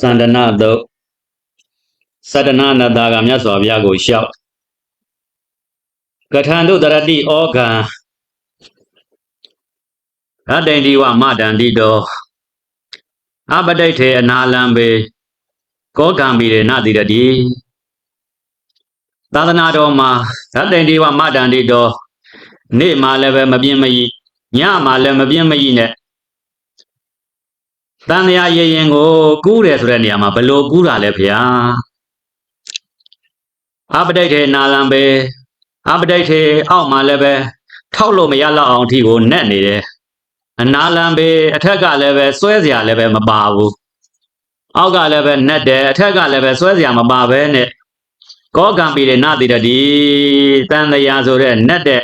စန္ဒနာတုတ်သတ္တနာနတ္တာကမြတ်စွာဘုရားကိုလျှောက်ကထံတို့တရတိဩဃံရတ္တိန်ဒီဝမတန္တိတောအပတိတ်ထေအနာလံပေကောကံပိရေနတိရတိသာသနာတော်မှာရတ္တိန်ဒီဝမတန္တိတောနေ့မှလည်းပဲမပြင်းမကြီးညမှလည်းမပြင်းမကြီးနဲ့ တန်တရားရရင်ကိုကူးတယ်ဆိုတဲ့နေရာမှာဘယ်လိုကူးတာလဲဖေဟာအပတိတ်ထေနာလံပဲအပတိတ်ထေအောက်မှာလည်းပဲထောက်လို့မရတော့အောင်အထိကိုနက်နေတယ်အနာလံပဲအထက်ကလည်းပဲစွဲเสียလည်းပဲမပါဘူးအောက်ကလည်းပဲနက်တယ်အထက်ကလည်းပဲစွဲเสียမပါဘဲနဲ့ကောကံปีတဲ့နတိတတိတန်တရားဆိုတဲ့နက်တဲ့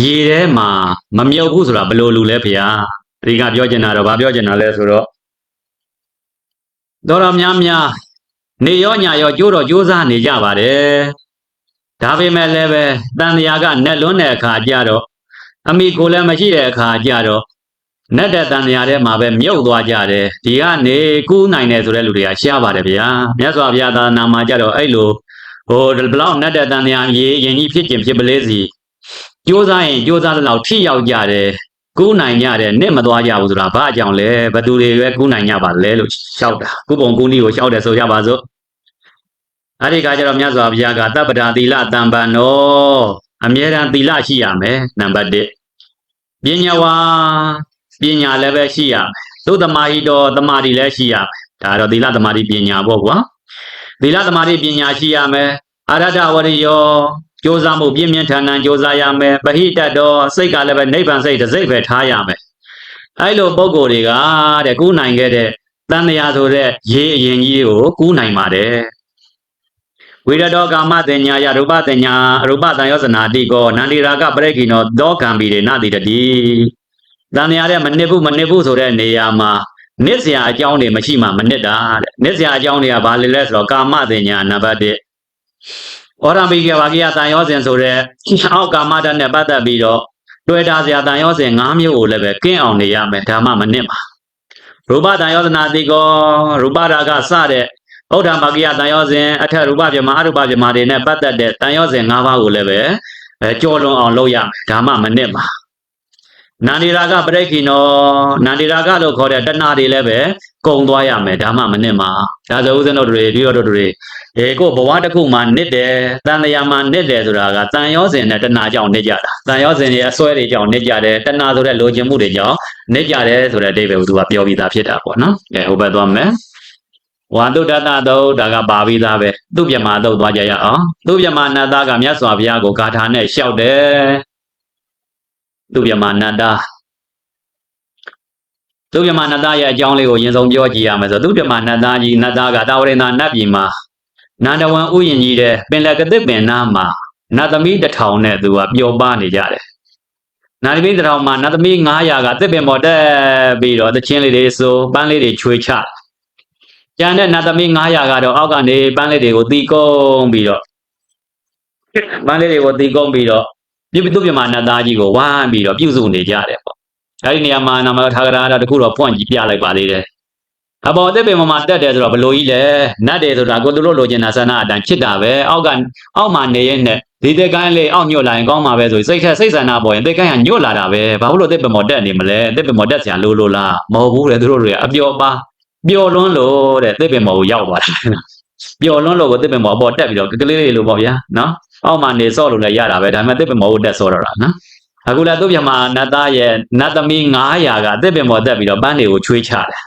ရေထဲမှာမမြုပ်ဘူးဆိုတာဘယ်လိုလူလဲဖေဟာဒီကပြောချင်တာတော့ဗာပြောချင်တာလဲဆိုတော့ တော်တော်များများနေရောညရောကြိုးတော်ကြိုးစားနေကြပါတယ်ဒါပေမဲ့လည်းပဲတန်တရားကနက်လွန်းတဲ့အခါကျတော့အမိကိုလည်းမရှိတဲ့အခါကျတော့နက်တဲ့တန်တရားထဲမှာပဲမြုပ်သွားကြတယ်ဒီကနေကူးနိုင်တယ်ဆိုတဲ့လူတွေကရှားပါတယ်ဗျာမြတ်စွာဘုရားသာသနာမှာကျတော့အဲ့လိုဟိုဘလောက်နက်တဲ့တန်တရားရေရင်ကြီးဖြစ်ခြင်းဖြစ်ပလေးစီကြိုးစားရင်ကြိုးစားတဲ့လောက်ထိရောက်ကြတယ် ကူးနိုင်ကြတယ်နဲ့မသွားကြဘူးဆိုတာဘာအကြောင်းလဲဘသူတွေပဲကူးနိုင်ကြပါလဲလို့ရှောက်တာကုပုံကူးနည်းကိုရှောက်တယ်ဆိုကြပါစို့အဲ့ဒီကကျတော့မြတ်စွာဘုရားကတပ္ပဒါသီလတံပံနောအမြဲတမ်းသီလရှိရမယ်နံပါတ်1ပညာဝါပညာလည်းပဲရှိရမယ်သုတမဟိတောတမာတိလည်းရှိရမယ်ဒါတော့သီလတမာတိပညာပေါ့ကွာသီလတမာတိပညာရှိရမယ်အရဟတဝရိယော ကြိုးစားမှုပြင်းပြင်းထန်ထန်ကြိုးစားရမယ်ပဟိတတောစိတ်ကလည်းပဲနိဗ္ဗာန်စိတ်တစ်စိတ်ပဲထားရမယ်အဲ့လိုပုံကိုယ်တွေကတဲ့ကူးနိုင်ခဲ့တဲ့တန်တရားဆိုတဲ့ရေအရင်ကြီးကိုကူးနိုင်ပါတယ်ဝိရတောကာမတင်ညာယရူပတင်ညာရူပတန်ယောဇနာတိကောနန္ဒီရာကပရိခိနောဒောကံပီရေနတိတတိတန်တရားတဲ့မနစ်ဘူးမနစ်ဘူးဆိုတဲ့နေရာမှာနစ်စရာအကြောင်းတွေမရှိမှမနစ်တာတဲ့နစ်စရာအကြောင်းတွေကဘာလဲလဲဆိုတော့ကာမတင်ညာနံပါတ်1 ဩရမိကေဝါကိယတန်ယောဇဉ်ဆိုတဲ့အောက်ကာမတတ်နဲ့ပတ်သက်ပြီးတော့တွေ့တာစရာတန်ယောဇဉ်၅မျိုးကိုလည်းပဲကင်းအောင်နေရမယ်ဓမ္မမနစ်ပါရူပတန်ယောဇနာတိကောရူပရာကစတဲ့ဩဒ္ဓမကိယတန်ယောဇဉ်အထက်ရူပပြမအရူပပြမတွေနဲ့ပတ်သက်တဲ့တန်ယောဇဉ်၅ပါးကိုလည်းပဲအဲကြော်လွန်အောင်လုပ်ရမယ်ဓမ္မမနစ်ပါ နန္ဒီရာကပရိခိနောနန္ဒီရာကလို့ခေါ်တဲ့တဏှာတွေလည်းပဲကုံသွားရမယ်ဓမ္မမနစ်မှာဒါဆိုဦးဇင်းတို့တွေဒီရောတို့တွေအေကိုဘဝတစ်ခုမှာနစ်တယ်တန်တရားမှာနစ်တယ်ဆိုတာကတန်ရောစဉ်နဲ့တဏှာကြောင့်နစ်ကြတာတန်ရောစဉ်ရဲ့အစွဲတွေကြောင့်နစ်ကြတယ်တဏှာဆိုတဲ့လိုချင်မှုတွေကြောင့်နစ်ကြတယ်ဆိုတဲ့အဓိပ္ပာယ်ကိုသူကပြောပြီးသားဖြစ်တာပေါ့နော်အဲဟိုဘက်သွားမယ်ဝါတုတတသုတ်ဒါကပါပြီးသားပဲသူပြမသုတ်သွားကြရအောင်သူပြမနတ္တကမြတ်စွာဘုရားကိုဂါထာနဲ့လျှောက်တယ် သူပြမနတ္တသူပြမနတ္တရဲ့အကြောင်းလေးကိုအရင်ဆုံးပြောကြည့်ရမယ်ဆိုသူပြမနတ္တကြီးနတ္တကတာဝရိန္ဒနတ်ပြည်မှာနန္ဒဝံဥယျင်ကြီးတဲ့ပင်လယ်ကသစ်ပင်နားမှာနတ်သမီးတစ်ထောင်နဲ့သူကပျော်ပါနေကြတယ်နတ်သမီးတစ်ထောင်မှာနတ်သမီး900ကသစ်ပင်ပေါ်တက်ပြီးတော့တချင်းလေးတွေဆိုပန်းလေးတွေချွေချကျန်တဲ့နတ်သမီး900ကတော့အောက်ကနေပန်းလေးတွေကိုတီးကုန်းပြီးတော့ပန်းလေးတွေကိုတီးကုန်းပြီးတော့ ပြပြသူပြမနတ်သားကြီးကိုဝမ်းပြီးတော့ပြုစုနေကြတယ်ပေါ့အဲဒီနေရာမှာနာမထာဂရာတခုတော့ဖွင့်ကြည့်ပြလိုက်ပါသေးတယ်အပေါ်အသက်ပင်ပေါ်မှာတက်တယ်ဆိုတော့ဘလို့ကြီးလဲနတ်တယ်ဆိုတာကိုသူတို့လိုချင်တာဆန္ဒအတိုင်းဖြစ်တာပဲအောက်ကအောက်မှာနေရင်နဲ့ဒီသက်ကိုင်းလေးအောက်ညွတ်လာရင်ကောင်းမှာပဲဆိုစိတ်ထက်စိတ်ဆန္ဒပေါ်ရင်သက်ကိုင်းကညွတ်လာတာပဲဘာလို့အသက်ပင်ပေါ်တက်နေမလဲအသက်ပင်ပေါ်တက်စရာလိုလို့လားမဟုတ်ဘူးလေသူတို့တွေအပျော်ပါပျော်လွန်းလို့တဲ့သက်ပင်ပေါ်ကိုရောက်သွားတာ ပျော်လွန်းလို့ကိုသက်ပင်ပေါ်ပေါ်တက်ပြီးတော့ကလေးလေးလိုပေါ့ဗျာနော်အောက်မှာနေစော့လို့လည်းရတာပဲဒါပေမဲ့သက်ပင်ပေါ်ကိုတက်စောတော့တာနော်အခုလည်းသူ့ပြမနတ်သားရဲ့နတ်သမီး900ကအသက်ပင်ပေါ်တက်ပြီးတော့ပန်းတွေကိုချွေးချတယ်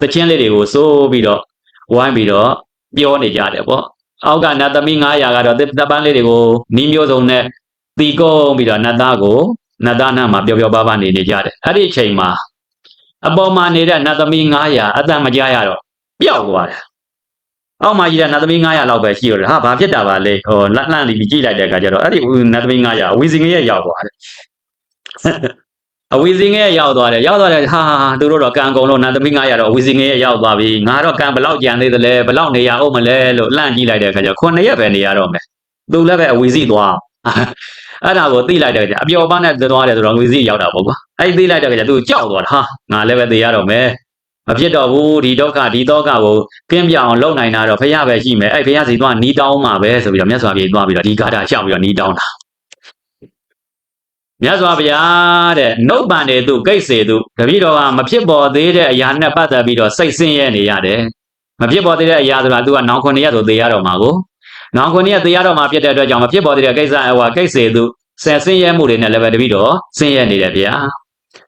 သချင်းလေးတွေကိုစိုးပြီးတော့ဝိုင်းပြီးတော့ပြောနေကြတယ်ပေါ့အောက်ကနတ်သမီး900ကတော့တပ်ပန်းလေးတွေကိုနီးမျိုးစုံနဲ့တီကုန်းပြီးတော့နတ်သားကိုနတ်သားနာမှာပျော်ပျော်ပါးပါးနေနေကြတယ်အဲ့ဒီအချိန်မှာအပေါ်မှာနေတဲ့နတ်သမီး900အတန်မကြရတော့ပျောက်သွားတယ် အောက်မှာကြီးတဲ့နတ်သမီး900လောက်ပဲရှိရတယ်ဟာဘာဖြစ်တာပါလဲဟိုလက်လှမ်းပြီးကြည့်လိုက်တဲ့အခါကျတော့အဲ့ဒီနတ်သမီး900ဝီစင်ရဲ့ရောက်သွားတယ်အဝီစင်းငယ်ရောက်သွားတယ်ရောက်သွားတယ်ဟာသူတို့တော့ကံကုန်လို့နတ်သမီး900တော့အဝီစင်းငယ်ရောက်သွားပြီငါတော့ကံဘလောက်ကြံသေးသလဲဘလောက်နေရအောင်မလဲလို့လှန့်ကြည့်လိုက်တဲ့အခါကျ9ရက်ပဲနေရတော့မယ်သူလည်းပဲအဝီစီသွားအဲ့ဒါကိုသိလိုက်တဲ့အခါကျအပျော်ပါနဲ့သွားတယ်ဆိုတော့အဝီစီရောက်တာပေါ့ကွာအဲ့သိလိုက်တဲ့အခါကျသူကြောက်သွားတာဟာငါလည်းပဲသိရတော့မယ် မဖြစ်တော့ဘူးဒီဒုက္ခဒီဒုက္ခကိုကင်းပြောင်းအောင်လုပ်နိုင်တာတော့ဖရာပဲရှိမယ်အဲ့ဖရာစီသွားနီးတောင်းမှာပဲဆိုပြီးတော့မြတ်စွာဘုရားသွားပြီးတော့ဒီဂါထာရှောက်ပြီးတော့နီးတောင်းတာမြတ်စွာဘုရားတဲ့နှုတ်ပန်တဲ့သူကိတ်စေသူတပည့်တော်ကမဖြစ်ပေါ်သေးတဲ့အရာနဲ့ပတ်သက်ပြီးတော့စိတ်ဆင်းရဲနေရတယ်မဖြစ်ပေါ်သေးတဲ့အရာဆိုတာ तू ကနောင်ခွန်ရက်ဆိုသေရတော့မှာကိုနောင်ခွန်ရက်သေရတော့မှာဖြစ်တဲ့အတွက်ကြောင့်မဖြစ်ပေါ်သေးတဲ့ကိစ္စဟိုကိတ်စေသူဆယ်ဆင်းရဲမှုတွေနဲ့လည်းပဲတပည့်တော်ဆင်းရဲနေတယ်ဗျာ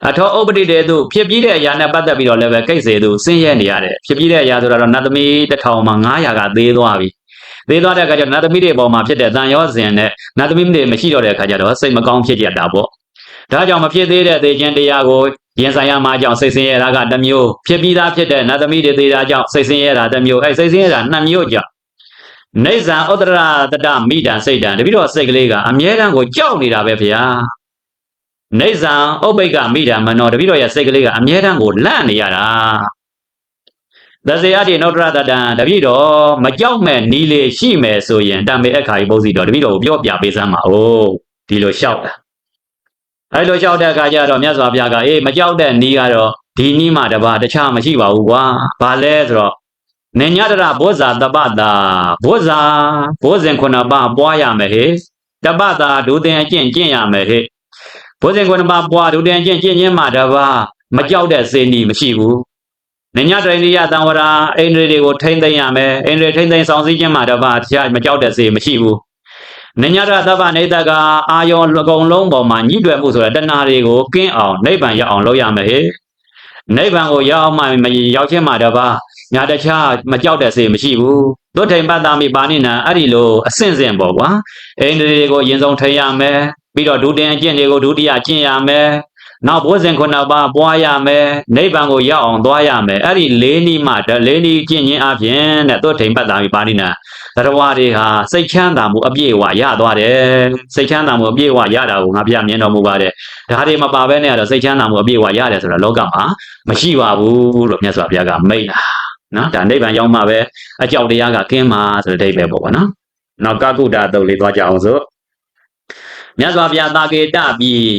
အထောဥပတိတဲ့သူဖြစ်ပြီးတဲ့အရာနဲ့ပတ်သက်ပြီးတော့လည်းပဲကိတ်စေသူဆင်းရဲနေရတယ်ဖြစ်ပြီးတဲ့အရာဆိုတာတော့နတ်သမီးတစ်ထောင်မှာ900ကသေးသွားပြီသေးသွားတဲ့အခါကျတော့နတ်သမီးတွေပေါ်မှာဖြစ်တဲ့တန်ရောစဉ်နဲ့နတ်သမီးတွေမရှိတော့တဲ့အခါကျတော့စိတ်မကောင်းဖြစ်ကြတာပေါ့ဒါကြောင့်မဖြစ်သေးတဲ့သေခြင်းတရားကိုရင်ဆိုင်ရမှာကြောင့်စိတ်ဆင်းရဲတာကတစ်မျိုးဖြစ်ပြီးသားဖြစ်တဲ့နတ်သမီးတွေသေးတာကြောင့်စိတ်ဆင်းရဲတာတစ်မျိုးအဲစိတ်ဆင်းရဲတာနှစ်မျိုးကြောင့်နေဇံဥတ္တရတတမိတံစိတ်တံတပိတော့စိတ်ကလေးကအမြဲတမ်းကိုကြောက်နေတာပဲဗျာ နေဇံဥပိတ်ကမိတံမနောတပိတော့ရဲ့စိတ်ကလေးကအမြဲတမ်းကိုလန့်နေရတာသစေအတိနုတ္တရတတံတပိတော့မကြောက်မဲ့နီးလေးရှိမယ်ဆိုရင်တံမေအခါကြီးပုစီတော်တပိတော့ကိုပြောပြပေးစမ်းပါဦးဒီလိုလျှောက်တာအဲလိုလျှောက်တဲ့အခါကျတော့မြတ်စွာဘုရားကအေးမကြောက်တဲ့နီးကတော့ဒီနီးမှတပါတခြားမရှိပါဘူးကွာဘာလဲဆိုတော့နေညတရဘောဇာတပတာဘောဇာဘောဇင်ခုနပါပွားရမယ်ဟေတပတာဒုတင်အကျင့်ကျင့်ရမယ်ဟေ ဘောဇင်ခုနပါပွားဒုတင်အကျင့်ကျင့်ခြင်းမှတပါမကြောက်တဲ့စေနီမရှိဘူးနေညတရိယသံဝရာအိန္ဒြေတွေကိုထိမ့်သိမ့်ရမယ်အိန္ဒြေထိမ့်သိမ့်ဆောင်စည်းခြင်းမှတပါတရားမကြောက်တဲ့စေမရှိဘူးနညရသဗ္ဗနေတကအာယောအကုန်လုံးပေါ်မှာညှိတွယ်မှုဆိုတဲ့တဏှာတွေကိုကင်းအောင်နိဗ္ဗာန်ရောက်အောင်လုပ်ရမယ်ဟေနိဗ္ဗာန်ကိုရောက်အောင်မှမရောက်ခြင်းမှတပါညာတခြားမကြောက်တဲ့စေမရှိဘူးသုထိန်ပတ္တမိပါဏိနံအဲ့ဒီလိုအဆင့်ဆင့်ပေါ့ကွာအိန္ဒြေတွေကိုရင်ဆုံးထိန်ရမယ် ပြီးတော့ဒုတင်အကျင့်တွေကိုဒုတိယကျင့်ရမယ်နောက်ဘုဇင်ခုနှစ်ပါးပွားရမယ်နိဗ္ဗာန်ကိုရောက်အောင်သွားရမယ်အဲ့ဒီလေးနည်းမှလေးနည်းကျင့်ခြင်းအပြင်တဲ့သုထိန်ပတ္တမိပါဏိနံသရဝတွေဟာစိတ်ချမ်းသာမှုအပြည့်အဝရသွားတယ်စိတ်ချမ်းသာမှုအပြည့်အဝရတာကိုငါပြမြင်တော်မူပါတယ်ဒါတွေမပါဘဲနဲ့ကတော့စိတ်ချမ်းသာမှုအပြည့်အဝရတယ်ဆိုတော့လောကမှာမရှိပါဘူးလို့မြတ်စွာဘုရားကမိန့်တာနော်ဒါနိဗ္ဗာန်ရောက်မှပဲအကြောက်တရားကကင်းမှာဆိုတဲ့အဓိပ္ပာယ်ပေါ့ကွာနော်နောက်ကကုတ္တတုတ်လေးသွားကြအောင်ဆို မြတ်စွာဘုရားတာကေတပြီး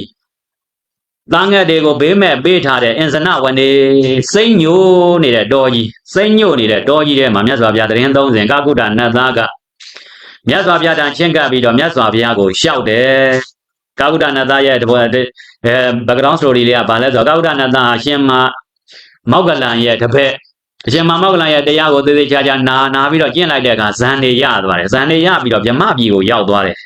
သားငှက်တွေကိုဘေးမဲ့ပေးထားတဲ့အင်စနဝန်တွေစိတ်ညိုနေတဲ့တောကြီးစိတ်ညိုနေတဲ့တောကြီးထဲမှာမြတ်စွာဘုရားတရင်သုံးစဉ်ကာကုတ္တနတ်သားကမြတ်စွာဘုရားတန်ချင်းကပ်ပြီးတော့မြတ်စွာဘုရားကိုရှောက်တယ်ကာကုတ္တနတ်သားရဲ့တပွဲအဲ background story လေးကဘာလဲဆိုတော့ကာကုတ္တနတ်သားအရှင်မမောက်ကလန်ရဲ့တပည့်အရှင်မမောက်ကလန်ရဲ့တရားကိုသေသေးချာချာနာနာပြီးတော့ကျင့်လိုက်တဲ့အခါဇန်နေရသွားတယ်ဇန်နေရပြီးတော့ဗြဟ္မပြည်ကိုရောက်သွားတယ်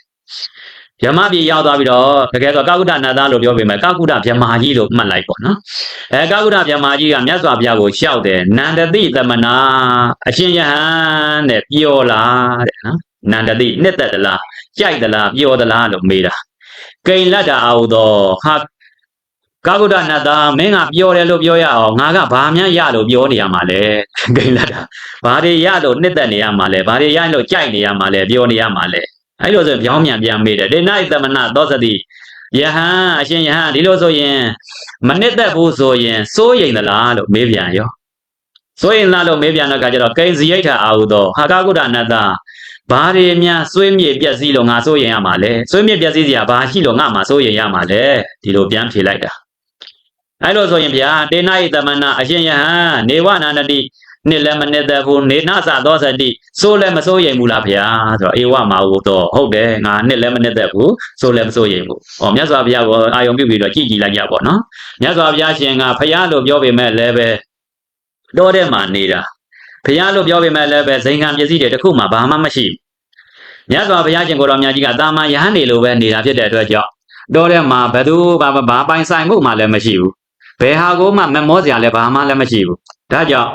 ဗြဟ္မပြည်ရောက်သွားပြီးတော့တကယ်ဆိုကာကုတ္တနာသားလို့ပြောပေမဲ့ကာကုတ္တဗြဟ္မာကြီးလို့မှတ်လိုက်ပေါ့နော်အဲကာကုတ္တဗြဟ္မာကြီးကမြတ်စွာဘုရားကိုရှောက်တယ်နန္ဒတိသမနာအရှင်ယဟန်တဲ့ပြောလားတဲ့နော်နန္ဒတိနှစ်သက်သလားကြိုက်သလားပြောသလားလို့မေးတာကိန်လတ္တာအာဟုသောဟာကာကုတ္တနတ်သားမင်းကပြောတယ်လို့ပြောရအောင်ငါကဘာမှရလို့ပြောနေရမှာလဲဂိလတ်တာဘာတွေရလို့နှစ်သက်နေရမှာလဲဘာတွေရလို့ကြိုက်နေရမှာလဲပြောနေရမှာလဲ အဲ့လိုဆိုပြောင်းမြန်ပြန်မေးတယ်ဒေနာဣသမနာသောစတိယဟန်အရှင်ယဟန်ဒီလိုဆိုရင်မနစ်သက်ဘူးဆိုရင်စိုးရိမ်သလားလို့မေးပြန်ရောစိုးရိမ်လားလို့မေးပြန်တော့ကကြတော့ကိဉ္စီယိဋ္ဌအာဟုသောဟာကာကုတ္တနတ္တဘာတွေများစွေးမြေပြက်စီးလို့ငါစိုးရိမ်ရမှာလဲစွေးမြေပြက်စီးစရာဘာရှိလို့ငါမှစိုးရိမ်ရမှာလဲဒီလိုပြန်ဖြေလိုက်တာအဲ့လိုဆိုရင်ဗျာတေနာဣသမနာအရှင်ယဟန်နေဝနာနတိ နှစ်လည်းမနှစ်သက်ဘူးနေနာစသောစတိစိုးလည်းမစိုးရိမ်ဘူးလားဗျာဆိုတော့အေဝမာဟုတော့ဟုတ်တယ်ငါနှစ်လည်းမနှစ်သက်ဘူးစိုးလည်းမစိုးရိမ်ဘူး။ဩမြတ်စွာဘုရားကအာယုံပြုပြီးတော့ကြည်ကြည်လိုက်ကြပေါ့နော်။မြတ်စွာဘုရားရှင်ကဖရာလို့ပြောပေမဲ့လည်းပဲတော့တဲ့မှာနေတာဖရာလို့ပြောပေမဲ့လည်းပဲဇိမ်ခံပစ္စည်းတွေတခုမှဘာမှမရှိဘူး။မြတ်စွာဘုရားရှင်ကိုတော်မြတ်ကြီးကတာမန်ယဟန်နေလို့ပဲနေတာဖြစ်တဲ့အတွက်ကြောင့်တော့တဲ့မှာဘသူဘာဘာပိုင်ဆိုင်မှုမှလည်းမရှိဘူး။ဘယ်ဟာကိုမှမမောစရာလည်းဘာမှလည်းမရှိဘူး။ဒါကြောင့်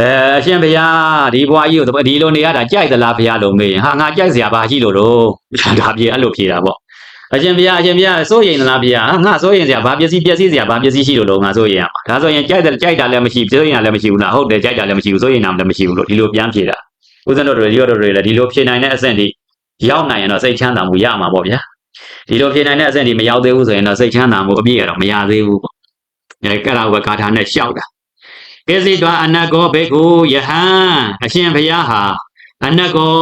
အဲအရှင်ဘုရားဒီဘွားကြီးကိုဒီလိုနေရတာကြိုက်သလားဘုရားလို့မေးရင်ဟာငါကြိုက်စရာဘာရှိလို့တော့ဒါပြေအဲ့လိုဖြေတာပေါ့အရှင်ဘုရားအရှင်ဘုရားစိုးရိမ်သလားဘုရားငါစိုးရိမ်စရာဘာပစ္စည်းပစ္စည်းစရာဘာပစ္စည်းရှိလို့လို့ငါစိုးရိမ်ရမှာဒါဆိုရင်ကြိုက်တယ်ကြိုက်တာလည်းမရှိစိုးရိမ်တာလည်းမရှိဘူးလားဟုတ်တယ်ကြိုက်တာလည်းမရှိဘူးစိုးရိမ်တာလည်းမရှိဘူးလို့ဒီလိုပြန်ဖြေတာဦးဇင်းတို့တွေရောတို့တွေလည်းဒီလိုဖြေနိုင်တဲ့အဆင့်ဒီရောက်နိုင်ရင်တော့စိတ်ချမ်းသာမှုရမှာပေါ့ဗျာဒီလိုဖြေနိုင်တဲ့အဆင့်ဒီမရောက်သေးဘူးဆိုရင်တော့စိတ်ချမ်းသာမှုအပြည့်ရတော့မရသေးဘူးပေါ့အဲကရဝဂါထာနဲ့ရှောက်တာ ကိစီတွာအနကောဘေကုယဟန်အရှင်ဘုရားဟာအနကော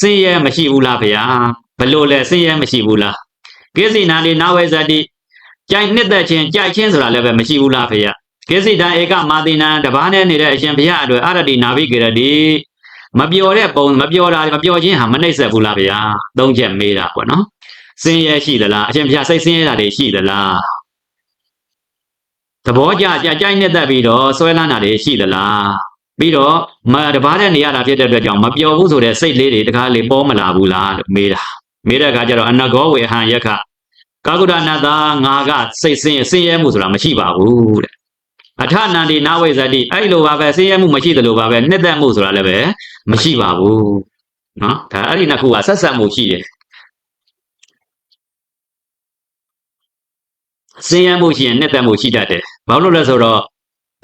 စင်းရဲမရှိဘူးလားဘုရားဘလို့လဲစင်းရဲမရှိဘူးလားကိစီနာလီနာဝေဇတိကြိုက်နှစ်သက်ခြင်းကြိုက်ခြင်းဆိုတာလည်းပဲမရှိဘူးလားဘုရားကိစိတံဧကမာတိနံတပားနဲ့နေတဲ့အရှင်ဘုရားအတွက်အရတိနာဘိကေရတိမပျော်တဲ့ပုံမပျော်တာမပျော်ခြင်းဟာမနှိမ့်ဆက်ဘူးလားဗျာသုံးချက်မေးတာပေါ့နော်စင်းရဲရှိသလားအရှင်ဘုရားစိတ်ဆင်းရဲတာတွေရှိသလား သဘောကြကြကြိုက်နေတတ်ပြီးတော့ဆွဲလန်းတာတွေရှိသလားပြီးတော့မတပားနဲ့နေရတာဖြစ်တဲ့အတွက်ကြောင့်မပျော်ဘူးဆိုတဲ့စိတ်လေးတွေတကားလေးပေါ်မလာဘူးလားလို့မေးတာမေးတဲ့အခါကျတော့အနဂောဝေဟံယက္ခကာကုဒနာသာငါကစိတ်ဆင်းရဲဆင်းရဲမှုဆိုတာမရှိပါဘူးတဲ့အထနန္ဒီနာဝိဇ္ဇတိအဲ့လိုပါပဲဆင်းရဲမှုမရှိသလိုပါပဲနှစ်သက်မှုဆိုတာလည်းပဲမရှိပါဘူးနော်ဒါအဲ့ဒီနှစ်ခုကဆက်ဆက်မှုရှိတယ်ဆင်းရဲမှုရှိရင်နှစ်သက်မှုရှိတတ်တယ် ဘာလို့လဲဆိုတော့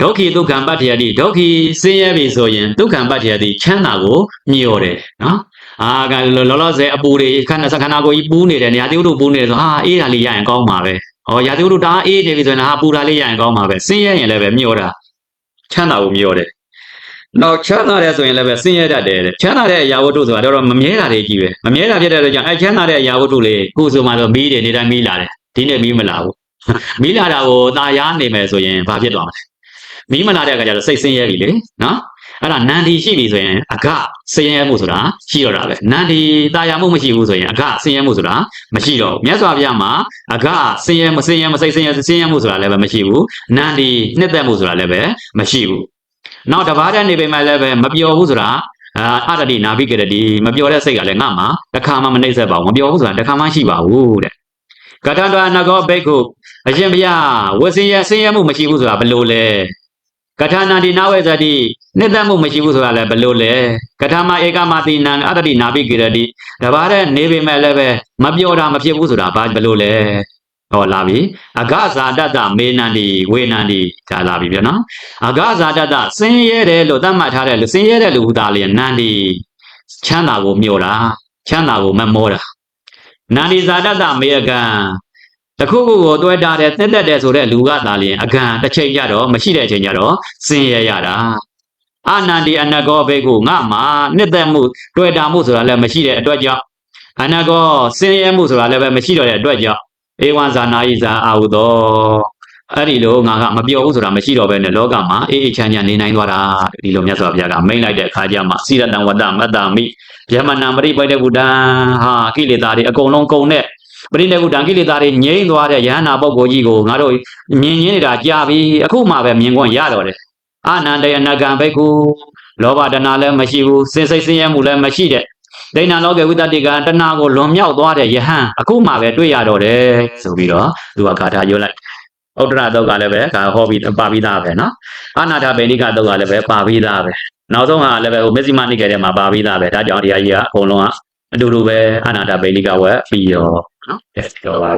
ဒုက္ခိဒုက္ခံပတ္ထယတိဒုက္ခိဆင်းရဲပြီဆိုရင်ဒုက္ခံပတ္ထယတိချမ်းသာကိုမျှော်တယ်နော်အာကလောလောဆယ်အပူတွေခန္ဓာစခန္ဓာကိုယ်ကြီးပူးနေတယ်နေရာတိဝတ္ထုပူးနေတယ်ဆိုဟာအေးတာလေးရရင်ကောင်းပါပဲ။ဩရာတိဝတ္ထုတအားအေးတယ်ပြီဆိုရင်ဟာပူတာလေးရရင်ကောင်းပါပဲ။ဆင်းရဲရင်လည်းပဲမျောတာချမ်းသာကိုမျောတယ်။နောက်ချမ်းသာတယ်ဆိုရင်လည်းပဲဆင်းရဲတတ်တယ်တဲ့။ချမ်းသာတဲ့အရာဝတ္ထုဆိုတာတော့မမြဲတာတွေကြီးပဲ။မမြဲတာဖြစ်တဲ့အတွက်ကြောင့်အဲချမ်းသာတဲ့အရာဝတ္ထုလေးကိုယ်ဆိုမှတော့မီးတယ်နေတိုင်းမီးလာတယ်။ဒီနေ့မီးမလာဘူး။ မီးလာတာကိုตาရားနေမယ်ဆိုရင်ဘာဖြစ်သွားမလဲ။မီးမလာတဲ့အခါကျတော့စိတ်ဆင်းရဲပြီလေနော်။အဲ့ဒါနန္ဒီရှိပြီဆိုရင်အကဆင်းရဲမှုဆိုတာရှိတော့တာပဲနန္ဒီတာယာမှုမရှိဘူးဆိုရင်အကဆင်းရဲမှုဆိုတာမရှိတော့ဘူးမြတ်စွာဘုရားမှာအကဆင်းရဲမဆင်းရဲမစိတ်ဆင်းရဲဆင်းရဲမှုဆိုတာလည်းပဲမရှိဘူးနန္ဒီနှစ်သက်မှုဆိုတာလည်းပဲမရှိဘူးနောက်တစ်ပါးတည်းနေပေမဲ့လည်းပဲမပျော်ဘူးဆိုတာအာအတ္တိနာဘိကရတိမပျော်တဲ့စိတ်ကလည်းငါ့မှာတစ်ခါမှမနှိမ့်ဆက်ပါဘူးမပျော်ဘူးဆိုတာတစ်ခါမှရှိပါဘူးတဲ့ကတ္တန္တနဂောဘိက္ခု အရှင်ဘုရားဝဆင်းရဲဆင်းရဲမှုမရှိဘူးဆိုတာဘယ်လိုလဲကထာနာတိနာဝေဇတိနှစ်သက်မှုမရှိဘူးဆိုတာလည်းဘယ်လိုလဲကထာမဧကမတိနံအတ္တိနာဘိကိရတိတပါးတဲ့နေပေမဲ့လည်းပဲမပြောတာမဖြစ်ဘူးဆိုတာဘာဘယ်လိုလဲဟောလာပြီအဂဇာတတမေနန္တိဝေနန္တိဒါလာပြီဗျနော်အဂဇာတတဆင်းရဲတယ်လို့သတ်မှတ်ထားတဲ့လူဆင်းရဲတဲ့လူဟူတာလေနန္တိချမ်းသာကိုမျှော်တာချမ်းသာကိုမမောတာနန္ဒီဇာတတမေယကံ တခုခုကိုတွဲတာတဲ့တက်တက်တယ်ဆိုတဲ့လူကသာလျင်အကံတစ်ချိန်ကြတော့မရှိတဲ့အချိန်ကြတော့ဆင်းရဲရတာအာနန္ဒီအနကောဘေကုငါမှာနှစ်သက်မှုတွေ့တာမှုဆိုတာလည်းမရှိတဲ့အတွက်ကြောင့်အနကောဆင်းရဲမှုဆိုတာလည်းပဲမရှိတော့တဲ့အတွက်ကြောင့်ဧဝံဇာနာဤဇာအာဟုသောအဲ့ဒီလိုငါကမပြောဘူးဆိုတာမရှိတော့ဘဲနဲ့လောကမှာအေးအေးချမ်းချမ်းနေနိုင်သွားတာဒီလိုမြတ်စွာဘုရားကမိန့်လိုက်တဲ့အခါကျမှစိရတံဝတ္တမတ္တမိဗျမနံပရိပိုက်တဲ့ဘုဒ္ဓဟာကိလေသာတွေအကုန်လုံးကုန်တဲ့ ပရိနေကုတံကိလေသာတွေငြိမ့်သွားတဲ့ယဟနာပုဂ္ဂိုလ်ကြီးကိုငါတို့မြင်ရင်းနေတာကြာပြီအခုမှပဲမြင်ခွင့်ရတော့တယ်အာနန္တယနကံဘိက္ခုလောဘတဏလည်းမရှိဘူးစင်စိတ်ဆင်းရဲမှုလည်းမရှိတဲ့ဒိဋ္ဌာလောကေဝိတ္တိကတဏကိုလွန်မြောက်သွားတဲ့ယဟန်အခုမှပဲတွေ့ရတော့တယ်ဆိုပြီးတော့သူကဂါထာရွတ်လိုက်ဥဒ္ဒရတော့ကလည်းပဲဒါဟောပြီးပါပြီးသားပဲနော်အနာထဗေနိကတော့ကလည်းပဲပါပြီးသားပဲနောက်ဆုံးကလည်းပဲဟိုမစ္စည်းမနိကေထဲမှာပါပြီးသားပဲဒါကြောင့်တရားကြီးကအကုန်လုံးက အတူတူပဲအနာထဗေနိကဝက်ပြီးရောနော်ပြောပါ